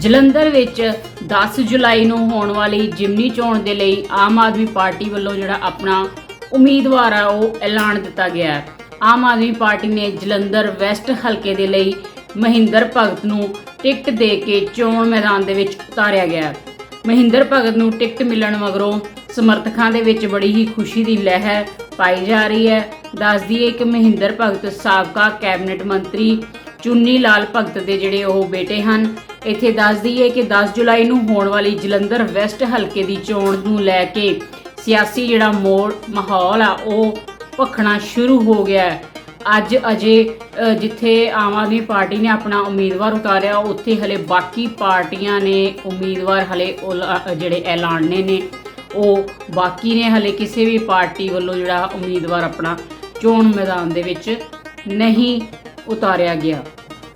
ਜਲੰਧਰ ਵਿੱਚ 10 ਜੁਲਾਈ ਨੂੰ ਹੋਣ ਵਾਲੀ ਜਿਮਨੀ ਚੋਣ ਦੇ ਲਈ ਆਮ ਆਦਮੀ ਪਾਰਟੀ ਵੱਲੋਂ ਜਿਹੜਾ ਆਪਣਾ ਉਮੀਦਵਾਰ ਆ, ਉਹ ਐਲਾਨ ਦਿੱਤਾ ਗਿਆ ਹੈ। ਆਮ ਆਦਮੀ ਪਾਰਟੀ ਨੇ ਜਲੰਧਰ ਵੈਸਟ ਹਲਕੇ ਦੇ ਲਈ ਮਹਿੰਦਰ ਭਗਤ ਨੂੰ ਟਿਕਟ ਦੇ ਕੇ ਚੋਣ ਮੈਦਾਨ ਦੇ ਵਿੱਚ ਉਤਾਰਿਆ ਗਿਆ ਮਹਿੰਦਰ ਭਗਤ ਨੂੰ ਟਿਕਟ ਮਿਲਣ ਮਗਰੋਂ ਸਮਰਥਕਾਂ ਦੇ ਵਿੱਚ ਬੜੀ ਹੀ ਖੁਸ਼ੀ ਦੀ ਲਹਿਰ ਪਾਈ ਜਾ ਰਹੀ ਹੈ। ਦੱਸ ਦਈਏ ਕਿ ਮਹਿੰਦਰ ਭਗਤ ਸਾਬਕਾ ਕੈਬਨਿਟ ਮੰਤਰੀ ਚੁੰਨੀ ਲਾਲ ਭਗਤ ਦੇ ਜਿਹੜੇ ਉਹ ਬੇਟੇ ਹਨ। ਇੱਥੇ ਦੱਸ ਦਈਏ ਕਿ 10 ਜੁਲਾਈ ਨੂੰ ਹੋਣ ਵਾਲੀ ਜਲੰਧਰ ਵੈਸਟ ਹਲਕੇ ਦੀ ਚੋਣ ਨੂੰ ਲੈ ਕੇ ਸਿਆਸੀ ਜਿਹੜਾ ਮੋੜ, ਮਾਹੌਲ ਆ, ਉਹ ਭਖਣਾ ਸ਼ੁਰੂ ਹੋ ਗਿਆ ਹੈ। ਅੱਜ ਅਜੇ ਜਿੱਥੇ ਆਮ ਆਦਮੀ ਪਾਰਟੀ ਨੇ ਆਪਣਾ ਉਮੀਦਵਾਰ ਉਤਾਰਿਆ, ਉੱਥੇ ਹਲੇ ਬਾਕੀ ਪਾਰਟੀਆਂ ਨੇ ਉਮੀਦਵਾਰ ਹਲੇ ਉਲਾ- ਜਿਹੜੇ ਐਲਾਨਨੇ ਨੇ, ਉਹ ਬਾਕੀ ਨੇ। ਹਲੇ ਕਿਸੇ ਵੀ ਪਾਰਟੀ ਵੱਲੋਂ ਜਿਹੜਾ ਉਮੀਦਵਾਰ ਆਪਣਾ ਚੋਣ ਮੈਦਾਨ ਦੇ ਵਿੱਚ ਨਹੀਂ ਉਤਾਰਿਆ ਗਿਆ